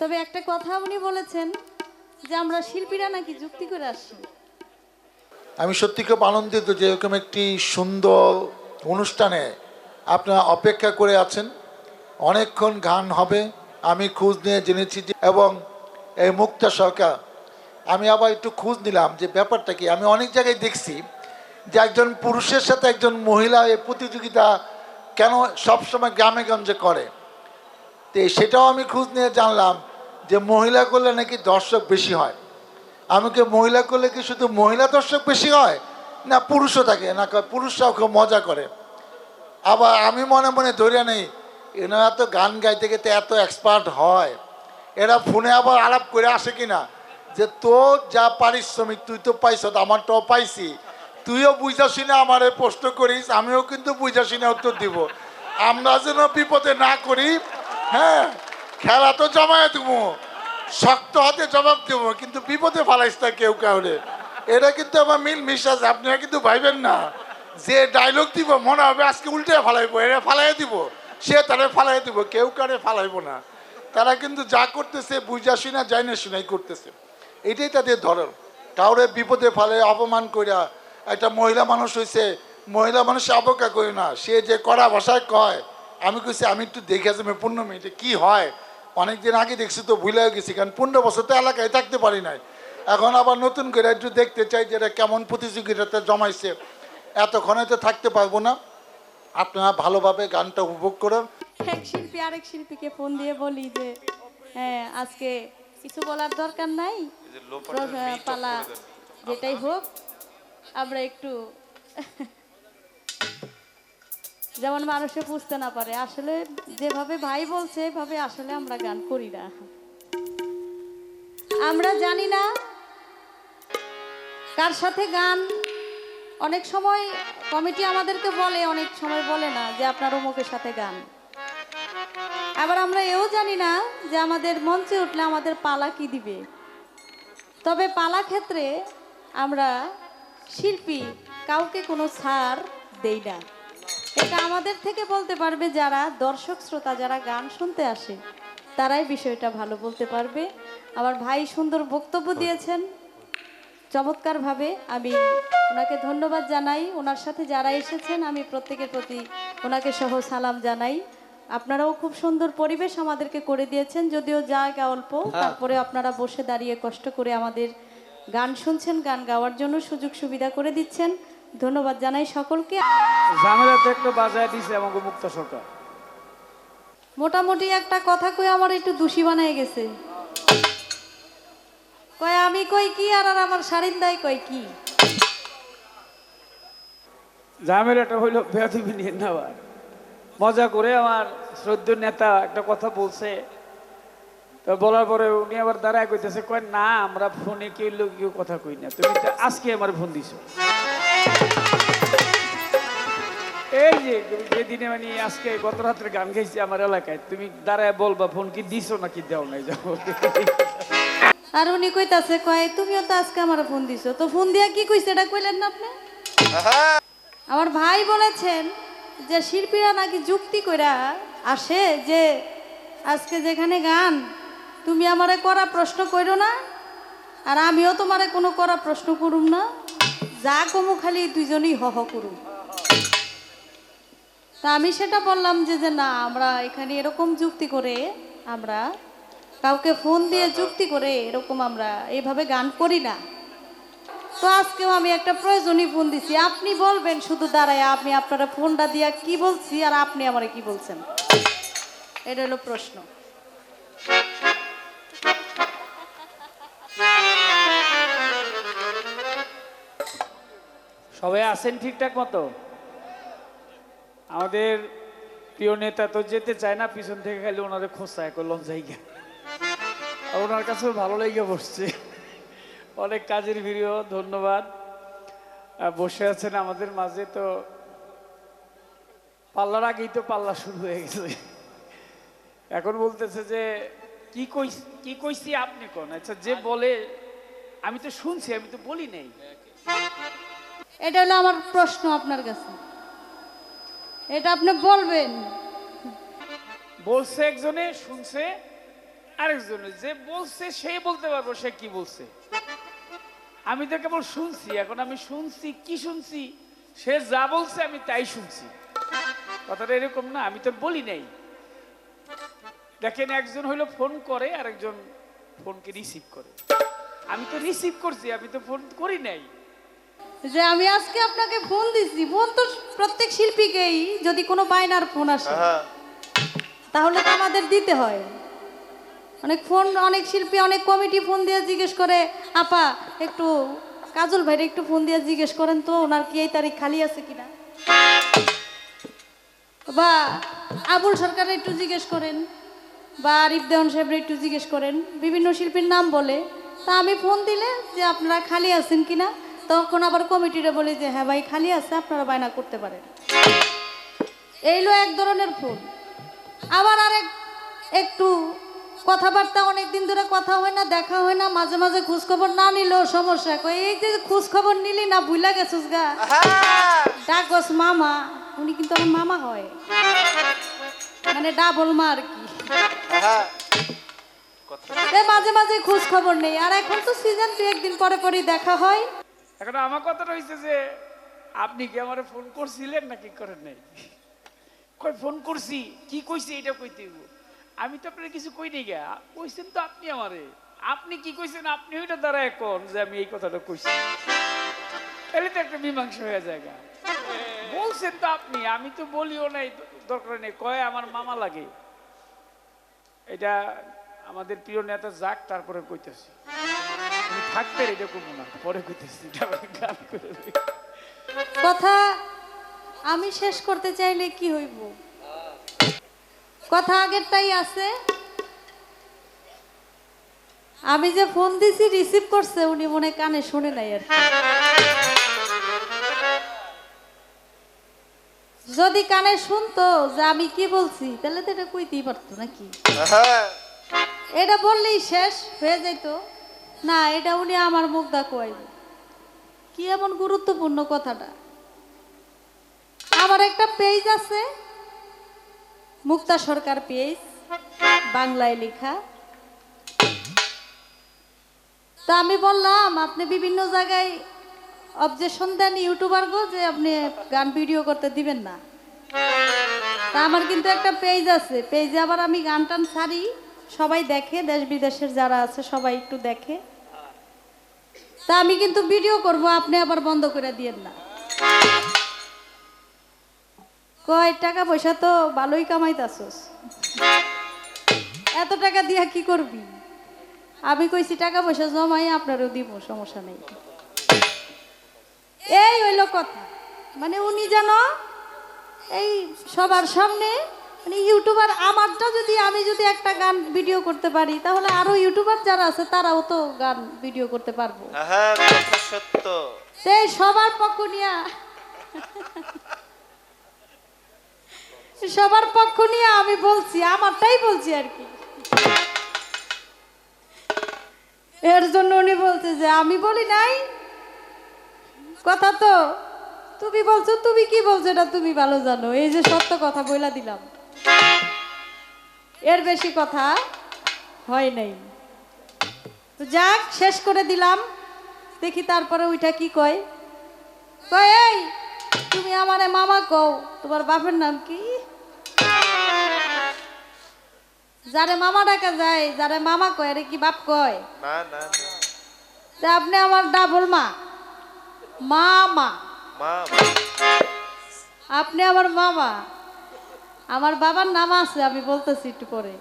তবে একটা কথা উনি বলেছেন যে আমরা শিল্পীরা নাকি যুক্তি করে আসছি। আমি সত্যি খুব আনন্দিত যে এরকম একটি সুন্দর অনুষ্ঠানে আপনারা অপেক্ষা করে আছেন। অনেকক্ষণ গান হবে, আমি খোঁজ নিয়ে জেনেছি যে এবং এই মুক্তা সরকার, আমি আবার একটু খোঁজ নিলাম যে ব্যাপারটা কি। আমি অনেক জায়গায় দেখছি যে একজন পুরুষের সাথে একজন মহিলা এই প্রতিযোগিতা কেন সবসময় গ্রামে গঞ্জে করে। তো সেটাও আমি খোঁজ নিয়ে জানলাম যে মহিলা করলে নাকি দর্শক বেশি হয়। আমি কি মহিলা করলে কি শুধু মহিলা দর্শক বেশি হয়, না পুরুষও থাকে? না পুরুষরাও খুব মজা করে। আবার আমি মনে মনে ধরে নেই, এনারা তো গান গাইতে গেতে এত এক্সপার্ট হয়। এরা ফোনে আবার আলাপ করে আসে কিনা? যে তোর যা পারিশ্রমিক তুই তো পাইছ আমারটাও পাইছি। তুইও বুঝা শুনে আমারে প্রশ্ন করিস, আমিও কিন্তু বুঝা শুনে উত্তর দিব। আমরা যেন বিপদে না করি হ্যাঁ খেলা তো জমায়ে দেবো শক্ত হাতে জবাব দেবো, কিন্তু বিপদে ফালাইস না কেউ কাউরে। এটা কিন্তু আমার মিল মিশ আছে আপনারা কিন্তু ভাইবেন না। যে ডায়লগ দিব, মনে হবে আজকে উল্টে ফালাইবো, এরা ফালাই দিব। সে তারা ফালাই দিব, কেউ কারে ফালাইবো না। তারা কিন্তু যা করতেছে, বুঝা শুনা যায় না শুনাই করতেছে। এটাই তাদের ধরন। কাউরে বিপদে ফালে, অপমান কইরা একটা মহিলা মানুষ হয়েছে মহিলা মানুষ অবজ্ঞা করি না। সে যে কড়া ভাষায় কয় আমি কইছি আমি একটু দেখে আসি পূর্ণ মিনিটে কি হয়? অনেকদিন আগে দেখছি তো ভুলেও গেছি কারণ পনেরো বছর তো এলাকায় থাকতে পারি নাই। এখন আবার নতুন করে একটু দেখতে চাই যে এটা কেমন প্রতিযোগিতাতে জমাইছে। এতক্ষণে তো থাকতে পারব না। আপনারা ভালোভাবে গানটা উপভোগ করুন। এক শিল্পী আরেক শিল্পীকে ফোন দিয়ে বলি যে হ্যাঁ আজকে কিছু বলার দরকার নাই? পালা যেটাই হোক আমরা একটু যেমন মানুষে বুঝতে না পারে, আসলে যেভাবে ভাই বলছে, এভাবে আসলে আমরা গান করি না। আমরা জানি না কার সাথে গান, অনেক সময় কমিটি আমাদেরকে বলে, অনেক সময় বলে না যে আপনার অমুকের সাথে গান। আবার আমরা এও জানি না যে আমাদের মঞ্চে উঠলে আমাদের পালা কি দিবে। তবে পালা ক্ষেত্রে আমরা শিল্পী, কাউকে কোনো ছাড় দেই না। এটা আমাদের থেকে বলতে পারবে যারা দর্শক শ্রোতা যারা গান শুনতে আসে তারাই বিষয়টা ভালো বলতে পারবে। আমার ভাই সুন্দর বক্তব্য দিয়েছেন। চমৎকারভাবে আমি ওনাকে ধন্যবাদ জানাই। ওনার সাথে যারা এসেছেন আমি প্রত্যেকের প্রতি ওনাকে সহ সালাম জানাই। আপনারাও খুব সুন্দর পরিবেশ আমাদেরকে করে দিয়েছেন যদিও জায়গা অল্প। তারপরে আপনারা বসে দাঁড়িয়ে কষ্ট করে আমাদের গান শুনছেন গান গাওয়ার জন্য সুযোগ সুবিধা করে দিচ্ছেন। ধন্যবাদ জানাই সকলকে। ঝামেলা তো একটু বাজায় দিছে আমাকে মুক্ত সরকার। মোটামুটি একটা কথা কই আমার একটু দোষী বানায় গেছে। কয় আমি কই কি আর আর আমার সারিন্দাই কয় কি? ঝামেলাটা হইল বেয়াদবি নিয়ে নেওয়ার মজা করে আমার শ্রদ্ধ নেতা একটা কথা বলছে। তো বলার পরে উনি আবার দাঁড়ায় কইতেছে কয় না আমরা ফোনে কেউ লোক কেউ কথা কই না। তুমি আজকে আমার ফোন দিছো। এই যে যেদিনে মানে আজকে গত রাত্রে গান গাইছি আমার এলাকায় তুমি দাঁড়ায় বলবা ফোন কি দিছো নাকি দেও নাই? যাও আর উনি কইতাছে কয় তুমিও তো আজকে আমার ফোন দিছো। তো ফোন দিয়া কি কইছে এটা কইলেন না আপনি? আমার ভাই বলেছেন যে শিল্পীরা নাকি যুক্তি কইরা আসে যে আজকে যেখানে গান তুমি আমারে করা প্রশ্ন কইরো না আর আমিও তোমারে কোনো করা প্রশ্ন করুম না। যা কমু খালি দুইজনই হ হ করুম। তা আমি সেটা বললাম যে যে না, আমরা এখানে এরকম যুক্তি করে আমরা কাউকে ফোন দিয়ে যুক্তি করে এরকম আমরা এইভাবে গান করি না। তো আজকেও আমি একটা প্রয়োজনীয় ফোন দিছি। আপনি বলবেন শুধু দাঁড়ায়, আমি আপনারা ফোনটা দিয়া কি বলছি আর আপনি আমারে কি বলছেন? এটা হলো প্রশ্ন। সবাই আছেন ঠিকঠাক মতো? আমাদের প্রিয় নেতা তো যেতে চায় না, পিছন থেকে খালি ওনারে খোঁচায় করলাম জায়গা ওনার কাছে ভালো লেগে বসছে। অনেক কাজের ভিডিও, ধন্যবাদ। বসে আছেন আমাদের মাঝে তো পাল্লার আগেই তো পাল্লা শুরু হয়ে গেছে। এখন বলতেছে যে, কি কই, কি কইছি আপনি কোন? আচ্ছা যে বলে, আমি তো শুনছি, আমি তো বলি নাই। এটা হলো আমার প্রশ্ন আপনার কাছে। এটা আপনি বলবেন। বলছে একজনে, শুনছে আরেকজনে। যে বলছে, সে বলতে পারব সে কি বলছে। আমি তো কেবল শুনছি, এখন আমি শুনছি, কি শুনছি? সে যা বলছে, আমি তাই শুনছি। কথাটা এরকম না, আমি তো বলি নাই। দেখেন, একজন হইল ফোন করে আর একজন ফোনকে রিসিভ করে। আমি তো রিসিভ করছি, আমি তো ফোন করি নাই। যে আমি আজকে আপনাকে ফোন দিচ্ছি ফোন তো প্রত্যেক শিল্পীকেই যদি কোনো বায়নার ফোন আসে। তাহলে তো আমাদের দিতে হয়। অনেক ফোন অনেক শিল্পী অনেক কমিটি ফোন দিয়ে জিজ্ঞেস করে আপা একটু কাজল ভাইরে একটু ফোন দিয়ে জিজ্ঞেস করেন তো ওনার কি এই তারিখ খালি আছে কিনা? বা আবুল সরকারের একটু জিজ্ঞেস করেন বা আরিফ দেওয়ান সাহেবের একটু জিজ্ঞেস করেন বিভিন্ন শিল্পীর নাম বলে। তা আমি ফোন দিলে যে আপনারা খালি আছেন কিনা? তখন আবার কমিটিরে বলি যে হ্যাঁ ভাই খালি আছে আপনারা বায়না করতে পারেন। এইলো এক ধরনের ফোন আবার আরেক একটু কথাবার্তা অনেক দিন ধরে কথা হয় না দেখা হয় না মাঝে মাঝে খোঁজখবর না নিলেও সমস্যা। কই এই যে খোঁজখবর নিলি না ভুলা গেছিস গা? ডাকস মামা। উনি কিন্তু আমার মামা হয়। মানে ডাবল মা আর কি মাঝে মাঝে খোঁজ খবর নেই। আর এখন তো সিজন দু একদিন পরে পরেই দেখা হয়। এখন আমার কথা রয়েছে যে, আপনি কি আমার ফোন করছিলেন নাকি করেন নাই? কই ফোন করছি, কি কইছি এটা কইতে। আমি তো আপনার কিছু কই নাই গা। কইছেন তো আপনি আমারে। আপনি কি কইছেন, আপনি ওইটা দ্বারা এখন যে আমি এই কথাটা কইছি। তাহলে তো একটা মীমাংসা হয়ে যায় গা। বলছেন তো আপনি, আমি তো বলিও নাই, দরকার নেই। কয়, আমার মামা লাগে। এটা আমাদের প্রিয় নেতা যাক, তারপরে কইতেছি। থাকতে এটা করব না পরে কইতেছি এটা আমি গান করে কথা আমি শেষ করতে চাইলে কি হইব? কথা আগেরটাই আছে। আমি যে ফোন দিছি রিসিভ করছে উনি মনে কানে শুনে নাই আর কি। যদি কানে শুনতো যে আমি কি বলছি তাহলে তো এটা কইতেই পারতো নাকি? এটা বললেই শেষ হয়ে যেত না, এটা উনি আমার মুখ দা কইব কি এমন গুরুত্বপূর্ণ কথাটা? আমার একটা পেজ আছে, মুক্তা সরকার পেজ বাংলায় লেখা। তা আমি বললাম, আপনি বিভিন্ন জায়গায় অবজেকশন দেন ইউটিউবার গো, যে আপনি গান ভিডিও করতে দিবেন না। তা আমার কিন্তু একটা পেজ আছে পেজে আবার আমি গান টান ছাড়ি, সবাই দেখে দেশ বিদেশের যারা আছে, সবাই একটু দেখে। তা আমি কিন্তু ভিডিও করব, আপনি আবার বন্ধ করে দিয়েন না। কয়, টাকা পয়সা তো ভালোই কামাইতাছস। এত টাকা দিয়া কি করবি? আমি কইছি, টাকা পয়সা জমাই, আপনারও দিব, সমস্যা নেই। এই হইল কথা। মানে উনি যেন এই সবার সামনে মানে ইউটিউবার আমারটা যদি আমি যদি একটা গান ভিডিও করতে পারি তাহলে আরও ইউটিউবার যারা আছে তারাও তো গান ভিডিও করতে পারব। হ্যাঁ সত্য। সেই সবার পক্ষ নিয়ে। সবার পক্ষ নিয়ে আমি বলছি আমারটাই বলছি আর কি। এর জন্য উনি বলছে যে আমি বলি নাই। কথা তো তুমি বলছো তুমি কি বলছো এটা তুমি ভালো জানো। এই যে সত্য কথা বইলা দিলাম। এর বেশি কথা হয় নাই। তো যাক শেষ করে দিলাম। দেখি তারপরে ওইটা কি কয়। কয় এই তুমি আমারে মামা কও তোমার বাপের নাম কি? যারে মামা ডাকা যায় যারে মামা কয় আরে কি বাপ কয়? না না না। তা আপনি আমার ডাবল মা। মামা। মা আপনি আমার মামা। আমার বাবার নাম আছে আমি বলতেছি একটু পরে।